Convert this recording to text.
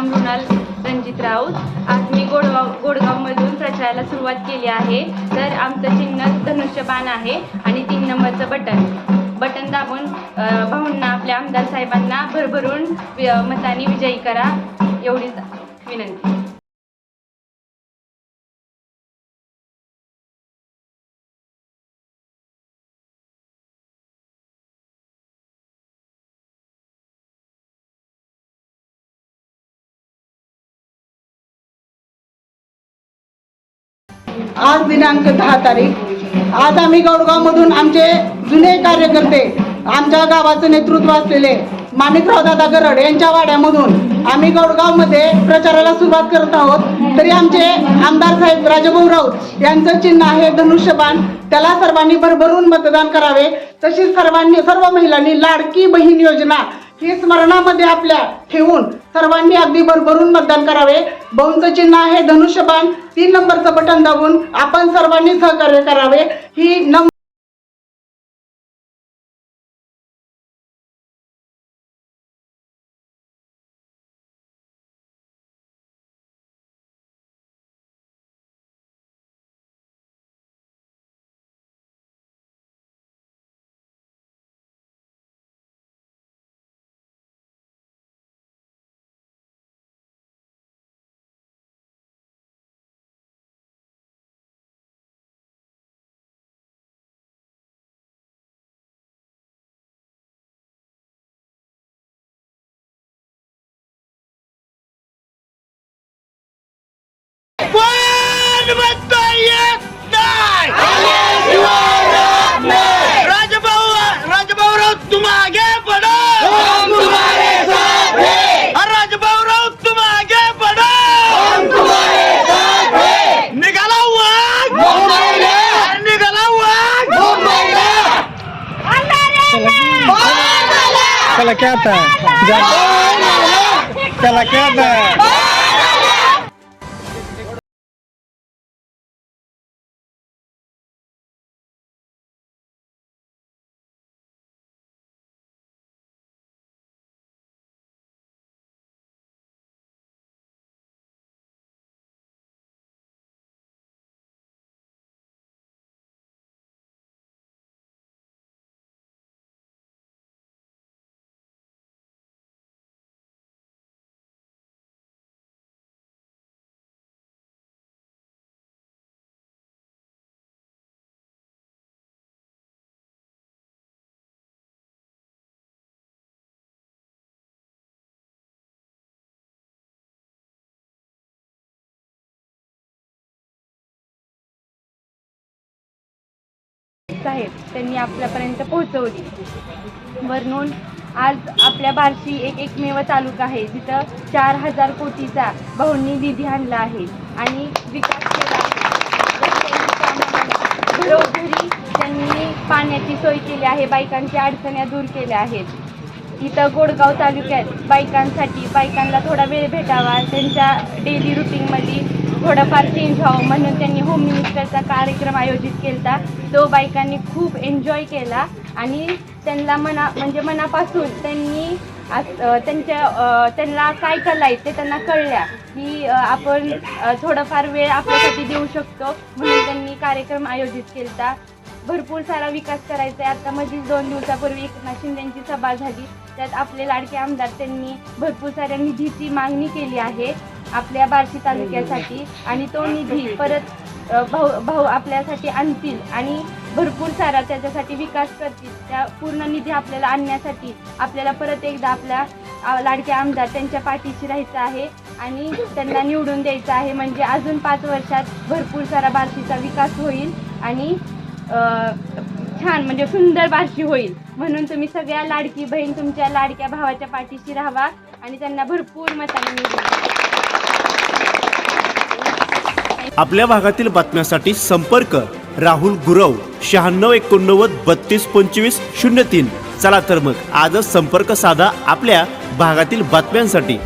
नाम मृणाल रणजित राऊत. आज मी गोडगाव गोडगावमधून प्रचाराला सुरुवात केली आहे. तर आमचं चिन्ह धनुष्यबाण आहे आणि तीन नंबरचं बटन. बटन दाबून भाऊंना आपल्या आमदार साहेबांना भरभरून मताने विजयी करा. एवढीच विनंती. आज दिनांक दहा तारीख. आज आम्ही गौडगावमधून आमचे जुने कार्यकर्ते आमच्या गावाचं नेतृत्व असलेले माणिकराव दादा गरड यांच्या वाड्यामधून आम्ही गौडगावमध्ये प्रचाराला सुरुवात करत आहोत. तरी आमचे आमदार साहेब राजाभाऊ राऊत यांचं चिन्ह आहे धनुष्यबाण. त्याला सर्वांनी भरभरून मतदान करावे. तशीच सर्वांनी सर्व महिलांनी लाडकी बहीण योजना ही स्मरणामध्ये आपल्या ठेवून सर्वांनी अगदी भरभरून मतदान करावे. बहुंचं चिन्ह आहे धनुष्यबाण तीन नंबरचं बटन दाबून आपण सर्वांनी सहकार्य करावे. ही नम पण म्हणता येत नाही राजभाऊ राजभाऊ राऊत तुम आगे बढ़ो हम तुम्हारे साथ हैं राजभाऊ राऊत तुम आगे हैं निघाला वाघ निघाला वाघ चला क्या आता चला. क्या साहेब त्यांनी आपल्यापर्यंत पोहोचवली. वरून आज आपल्या बार्शी एक एकमेव तालुका आहे जिथं चार हजार कोटीचा भाऊंनी निधी आणला आहे आणि विकास केला घरोघरी त्यांनी पाण्याची सोय केली आहे बायकांच्या अडचण्या दूर केल्या आहेत. इथं गोडगाव तालुक्यात बायकांसाठी बायकांना थोडा वेळ भेटावा. त्यांच्या डेली रुटीनमध्ये थोडंफार चेंज व्हावं म्हणून त्यांनी होम मिनिस्टरचा कार्यक्रम आयोजित केला तो बायकांनी खूप एन्जॉय केला आणि त्यांना मना म्हणजे मनापासून त्यांनी त्यांच्या त्यांना काय कला ते त्यांना कळल्या की आपण थोडंफार थोडाफार वेळ आपल्यासाठी देऊ शकतो म्हणून त्यांनी कार्यक्रम आयोजित केला भरपूर सारा विकास करायचा आहे. आता मधील दोन दिवसापूर्वी एकनाथ शिंदेची सभा झाली. त्यात आपले लाडके आमदार त्यांनी भरपूर साऱ्या निधीची मागणी केली आहे आपल्या बार्शी तालुक्यासाठी. आणि तो निधी परत भाऊ भाऊ आपल्यासाठी आणतील आणि भरपूर सारा त्याच्यासाठी विकास करतील. त्या पूर्ण निधी आपल्याला आणण्यासाठी आपल्याला परत एकदा आपल्या लाडक्या लाडके आमदार त्यांच्या पाठीशी राहायचं आहे आणि त्यांना निवडून द्यायचं आहे. म्हणजे अजून पाच वर्षात भरपूर सारा बार्शीचा विकास होईल आणि छान म्हणजे सुंदर बार्शी होईल. म्हणून तुम्ही सगळ्या लाडकी बहीण तुमच्या लाडक्या भावाच्या पाठीशी राहावा आणि त्यांना भरपूर मताने आपल्या भागातील बातम्यासाठी संपर्क राहुल गुरव शहाण्णव एकोणनव्वद बत्तीस पंचवीस शून्य तीन. चला तर मग आजच संपर्क साधा आपल्या भागातील बातम्यांसाठी.